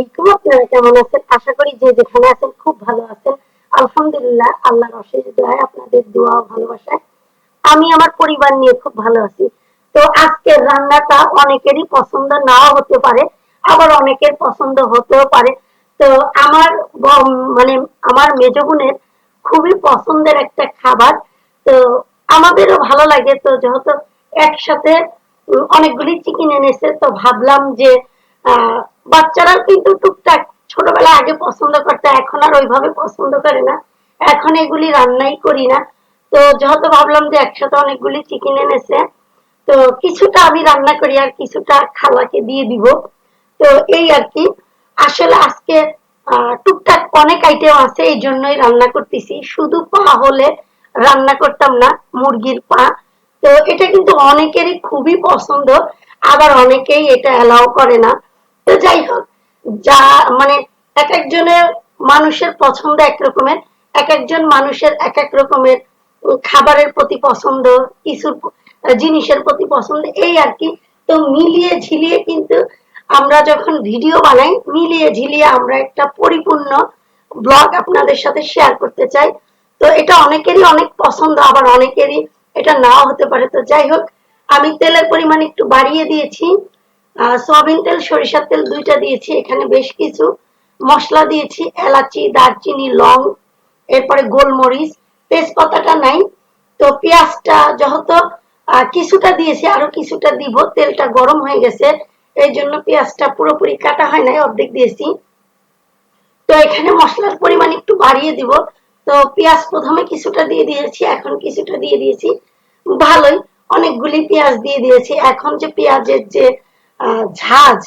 আলাইকুম আপনারা কেমন আছেন? আশা করি যে যেখানে আছেন খুব ভালো আছেন। আলহামদুলিল্লাহ, আল্লাহর অশেষ দোয়ায় আপনাদের দোয়া ভালোবাসায়। আমি আমার পরিবার নিয়ে খুব ভালো আছি। তো আজকের রান্নাটা অনেকেরই পছন্দ নাও হতে পারে, আবার অনেকের পছন্দ হতেও পারে। তো আমার মানে আমার মেজ বোনের খুবই পছন্দের একটা খাবার। তো আমাদেরও ভালো লাগে। তো যেহেতু একসাথে অনেকগুলি চিকেন এনেছে, তো ভাবলাম যে আহ, বাচ্চারা কিন্তু টুকটাক ছোটবেলা আগে পছন্দ করতে এখন আর ওইভাবে পছন্দ করে না। এখন এগুলি রান্নাই করি না। তো যেহেতু ভাবলাম যে একসাথে অনেকগুলি চিকেন এনেছে তো কিছুটা আমি রান্না করি আর কিছুটা খালাকে দিয়ে দিব। তো এই আর কি। আসলে আজকে টুকটাক অনেক আইটেম আছে এই জন্যই রান্না করতেছি। শুধু পা হলে রান্না করতাম না মুরগির পা। তো এটা কিন্তু অনেকেরই খুবই পছন্দ আবার অনেকেই এটা অ্যালাউ করে না। যাই হোক, যা মানে এক একজনের মানুষের পছন্দ এক রকমের, এক একজন মানুষের এক এক রকমের খাবারের প্রতি পছন্দ, কিছুর জিনিসের প্রতি পছন্দ, এই আর কি। তো মিলিয়ে ঝিলিয়ে কিন্তু আমরা যখন ভিডিও বানাই, মিলিয়ে ঝিলিয়ে আমরা একটা পরিপূর্ণ ব্লগ আপনাদের সাথে শেয়ার করতে চাই। তো এটা অনেকেরই অনেক পছন্দ, আবার অনেকেরই এটা নাও হতে পারে। তো যাই হোক, আমি তেলের পরিমাণ একটু বাড়িয়ে দিয়েছি। সয়াবিন তেল, সরিষার তেল দুইটা দিয়েছি। এখানে বেশ কিছু মশলা দিয়েছি। এলাচি, দারচিনি, লং, এরপরে গোলমরিচ, তেজপাতাটা নাই। তো পেঁয়াজটা যেহেতু কিছুটা দিয়েছি, আরও কিছুটা দিব। তেলটা গরম হয়ে গেছে। এই জন্য পেঁয়াজটা পুরোপুরি কাটা হয় নাই, অর্ধেক দিয়েছি। তো এখানে মশলার পরিমাণ একটু বাড়িয়ে দিব। তো পেঁয়াজ প্রথমে কিছুটা দিয়ে দিয়েছি, এখন কিছুটা দিয়ে দিয়েছি। ভালোই, অনেকগুলি পেঁয়াজ দিয়ে দিয়েছি। এখন যে পেঁয়াজের যে ঝাঁজ,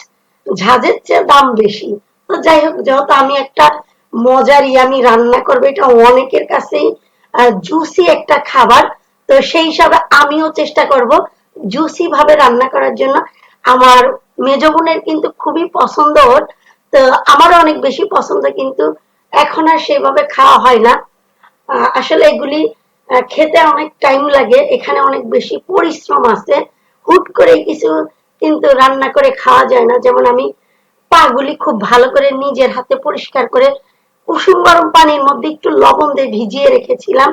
ঝাঁজের চেয়ে দাম বেশি। তো যাই হোক, যেহেতু আমি একটা মজারই আমি রান্না করব, এটা অনেকের কাছেই জুসি একটা খাবার, তো সেই হিসাবে আমিও চেষ্টা করব জুসি ভাবে রান্না করার জন্য। আমার মেজ বোনের কিন্তু খুবই পছন্দ ওর, তো আমারও অনেক বেশি পছন্দ, কিন্তু এখন আর সেভাবে খাওয়া হয় না। আসলে এগুলি খেতে অনেক টাইম লাগে, এখানে অনেক বেশি পরিশ্রম আছে। হুট করে কিছু কিন্তু রান্না করে খাওয়া যায় না। যেমন আমি পাগুলি খুব ভালো করে নিজের হাতে পরিষ্কার করে কুসুম গরম পানির মধ্যে একটু লবণ দিয়ে ভিজিয়ে রেখেছিলাম।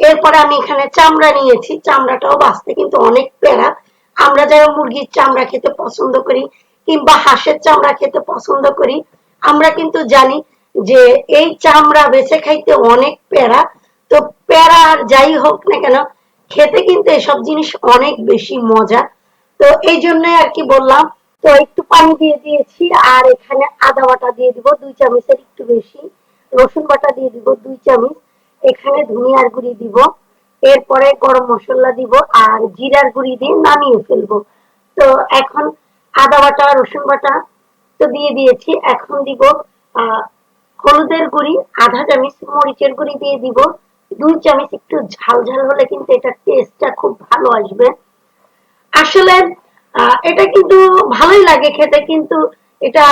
এরপরে আমি এখানে চামড়া নিয়েছি। চামড়াটাও বাঁচতে কিন্তু অনেক প্যারা। আমরা যারা মুরগির চামড়া খেতে পছন্দ করি কিংবা হাঁসের চামড়া খেতে পছন্দ করি, আমরা কিন্তু জানি যে এই চামড়া বেছে খাইতে অনেক প্যারা। তো প্যারা আর যাই হোক না কেন, খেতে কিন্তু এসব জিনিস অনেক বেশি মজা। তো এই জন্যই আর কি বললাম, তো একটু পানি দিয়ে দিয়েছি, আর এখানে আদা বাটা দিয়ে দিব, দুই চামচের একটু বেশি। রসুন বাটা দিয়ে দিব, দুই চামচ। এখানে ধনিয়ার গুঁড়ি দিব, এরপরে গরম মশলা দিব, আর জিরার গুঁড়ি দিয়ে নামিয়ে ফেলব। তো এখন আদা বাটা, রসুন বাটা তো দিয়ে দিয়েছি, এখন দিব আহ হলুদের গুঁড়ি, আধা চামচ মরিচের গুঁড়ি দিয়ে দিব। দুই চামচ একটু ঝাল ঝাল হলে কিন্তু এটা টেস্টটা খুব ভালো আসবে। আসলে এটা কিন্তু ভালোই লাগে খেতে, কিন্তু এটা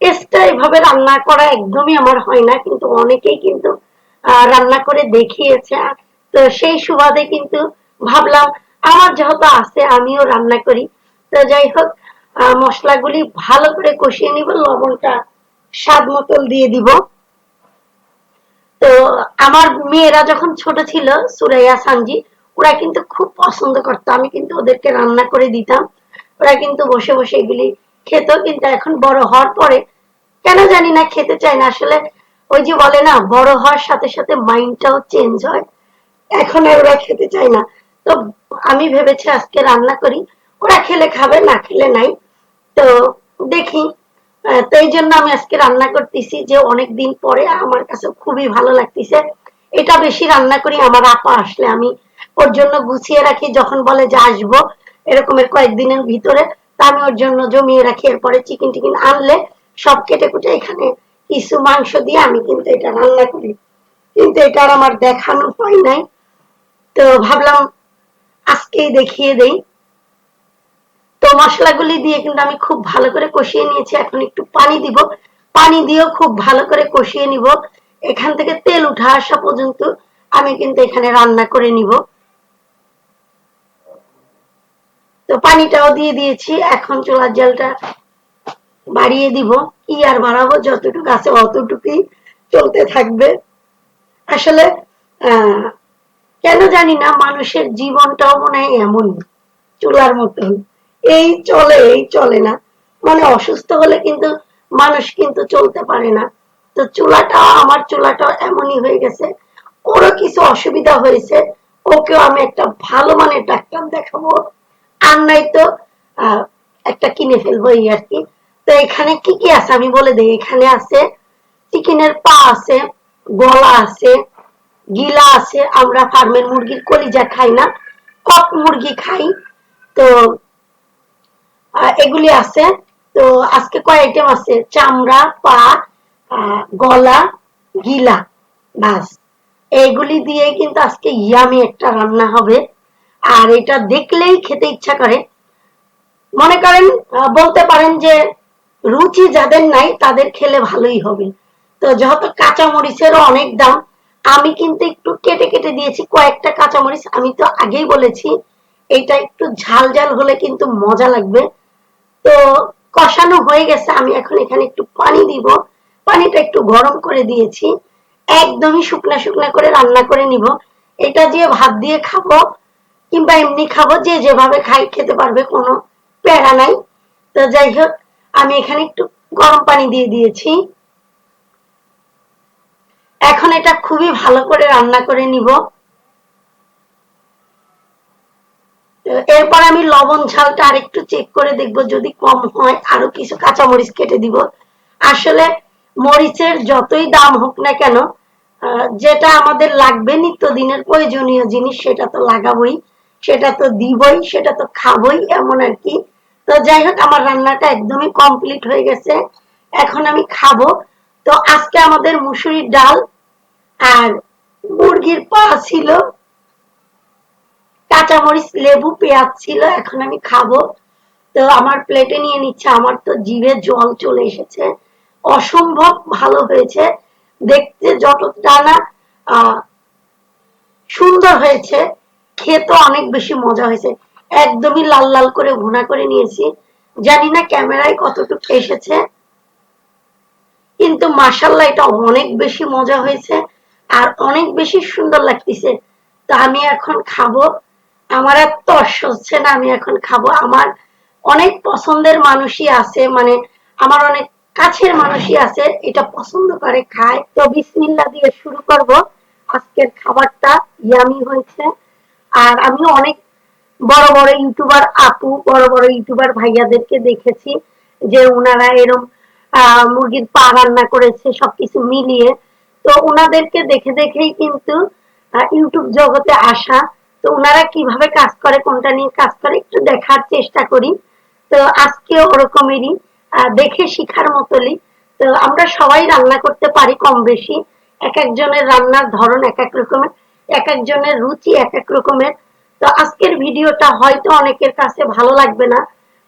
টেস্টটা এভাবে রান্না করা একদমই আমার হয় না, কিন্তু অনেকেই কিন্তু রান্না করে দেখিয়েছে। তো সেই সুবাদে কিন্তু ভাবলাম, আমার যেহেতু আছে, আমিও রান্না করি। তো যাই হোক মশলাগুলি ভালো করে কষিয়ে নিব, লবণটা স্বাদ মতন দিয়ে দিব। তো আমার মেয়েরা যখন ছোট ছিল, সুরাইয়া সানজি ওরা কিন্তু খুব পছন্দ করতো। আমি কিন্তু ওদেরকে রান্না করে দিতাম। ওরা কিন্তু বসে বসে এগুলি খেত। কিন্তু এখন বড় হওয়ার পরে, কেন জানি না, খেতে চায় না। আসলে ওই যে বলে না, বড় হওয়ার সাথে সাথে মাইন্ডটাও চেঞ্জ হয়। এখন ওরা খেতে চায় না। তো আমি ভেবেছি আজকে রান্না করি। ওরা খেলে খাবে, না খেলে নাই। তো দেখি। তো এই জন্য আমি আজকে রান্না করতেছি যে অনেক দিন পরে আমার কাছে খুবই ভালো লাগতেছে। এটা বেশি রান্না করি, আমার আপা আসলে আমি ওর জন্য গুছিয়ে রাখি, যখন বলে যে আসব, এরকমের কয়েকদিনের ভিতরে, তা আমি ওর জন্য জমিয়ে রাখি, এরপরে চিকেন টিকেন আনলে সব কেটে কুটে এখানে কিছু মাংস দিয়ে আমি কিন্তু এটা রান্না করি। কিন্তু এটা আর আমার দেখানো হয় নাই। তো ভাবলাম আজকেই দেখিয়ে দেই। তো মশলাগুলি দিয়ে কিন্তু আমি খুব ভালো করে কষিয়ে নিয়েছি, এখন একটু পানি দিব। পানি দিয়েও খুব ভালো করে কষিয়ে নিব। এখান থেকে তেল উঠা আসা পর্যন্ত আমি কিন্তু এখানে রান্না করে নিব। তো পানিটাও দিয়ে দিয়েছি, এখন চুলার জলটা বাড়িয়ে দিব। কি আর বাড়াবো, যতটুকু আছে অতটুকুই চলতে থাকবে। আসলে কেন জানি না, মানুষের জীবনটাও মনে হয় এমন, চুলার মতন। এই চলে এই চলে না। মানে অসুস্থ হলে কিন্তু মানুষ কিন্তু চলতে পারে না। তো চুলাটা, আমার চুলাটা এমনই হয়ে গেছে। ওরও কিছু অসুবিধা হয়েছে। ওকেও আমি একটা ভালো মানের ডাক্তার দেখাবো। আর নাই তো একটা কিনে ফেলব এই আর কি। তো এখানে কি কি আছে? আমি বলে দিই, এখানে আছে চিকেনের পা আছে, গলা আছে, গিলা আছে। আমরা ফার্মের মুরগির কলিজা খাই না কক মুরগি খাই। তো এগুলি আছে। তো আজকে কয় আইটেম আছে? চামড়া, পা গলা, গিলা, বাস। এইগুলি দিয়ে কিন্তু আজকে ইয়ামি একটা রান্না হবে। আর এটা দেখলেই খেতে ইচ্ছা করে। মনে করেন বলতে পারেন যে রুচি যাদের নাই, তাদের খেলে ভালোই হবে। তো যেহেতু কাঁচা মরিচেরও অনেক দাম, আমি কিন্তু একটু কেটে কেটে দিয়েছি, কয়েকটা কাঁচামরিচ। আমি তো আগেই বলেছি, এইটা একটু ঝাল ঝাল হলে কিন্তু মজা লাগবে। তো কষানো হয়ে গেছে, আমি এখন এখানে একটু পানি দিব। পানিটা একটু গরম করে দিয়েছি। একদমই শুকনা শুকনা করে রান্না করে নিব। এটা দিয়ে ভাত দিয়ে খাব কিংবা এমনি খাব, যে যেভাবে খাই, খেতে পারবে, কোনো প্যারা নাই। তো যাই হোক, আমি এখানে একটু গরম পানি দিয়ে দিয়েছি। এখন এটা খুবই ভালো করে রান্না করে নিব। এরপর আমি লবণ ঝালটা আরেকটু চেক করে দেখব, যদি কম হয়, আরও কিছু কাঁচামরিচ কেটে দিব। আসলে মরিচের যতই দাম হোক না কেন যেটা আমাদের লাগবে নিত্যদিনের প্রয়োজনীয় জিনিস, সেটা তো লাগাবই। সেটা তো দিবই, সেটা তো খাবই এমন আর কি। তো যাই হোক, আমার রান্নাটা একদমই কমপ্লিট হয়ে গেছে। এখন আমি খাব। তো আজকে আমাদের মুসুরির ডাল আর মুরগির পা ছিল, কাঁচামরিচ, লেবু, পেঁয়াজ ছিল, এখন আমি খাব। তো আমার প্লেটে নিয়ে নিচ্ছে, আমার তো জিভে জল চলে এসেছে। অসম্ভব ভালো হয়েছে। দেখতে যতটা না সুন্দর হয়েছে। খেতে অনেক বেশি মজা হয়েছে। একদমই লাল লাল করে ভুনা করে নিয়েছি। জানি না ক্যামেরায় কতটুকু এসেছে। কিন্তু মাসাল্লাহ এটা অনেক বেশি মজা হয়েছে আর অনেক বেশি সুন্দর লাগতেছে। তো আমি এখন খাব। আমার আর তর্স হচ্ছে না, আমি এখন খাব। আমার অনেক পছন্দের মানুষই আছে মানে আমার অনেক কাছের মানুষই আছে, এটা পছন্দ করে খায়। তো বিসমিল্লা দিয়ে শুরু করব। আজকের খাবারটা ইয়ামি হয়েছে। আর আমি অনেক বড় বড় ইউটিউবার আপু, বড় বড় ইউটিউবার ভাইয়াদেরকে দেখেছি যে ওনারা এরম মুরগির পা রান্না করেছে, সবকিছু মিলিয়ে। তো ওনাদেরকে দেখে দেখেই কিন্তু ইউটিউব জগতে আসা। তো ওনারা কীভাবে কাজ করে, কোনটা নিয়ে কাজ করে, একটু দেখার চেষ্টা করি। তো আজকে ওরকমেরই দেখে শিখার মতোই। তো আমরা সবাই রান্না করতে পারি কম বেশি। এক একজনের রান্নার ধরন এক এক রকমের। এক একজনের রুচি এক এক রকমের। তো আজকের ভিডিওটা হয়তো অনেকের কাছে ভালো লাগবে না,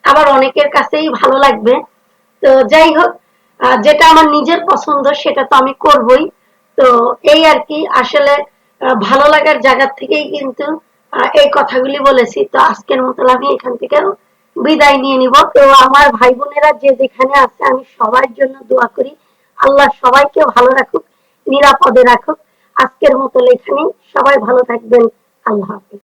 আবার অনেকের কাছেই ভালো লাগবে। তো যাই হোক যেটা আমার নিজের পছন্দ সেটা তো আমি করবই। তো এই আর কি, আসলে ভালো লাগার জায়গা থেকেই কিন্তু এই কথাগুলি বলেছি। তো আজকের মতো আমি এখান থেকে বিদায় নিয়ে নিব। তো আমার ভাই বোনেরা যে যেখানে আছে, আমি সবার জন্য দোয়া করি। আল্লাহ সবাইকে ভালো রাখুক, নিরাপদে রাখুক। আজকের মতো এখানেই সবাই ভালো থাকবেন। আল্লাহ হাফিজ।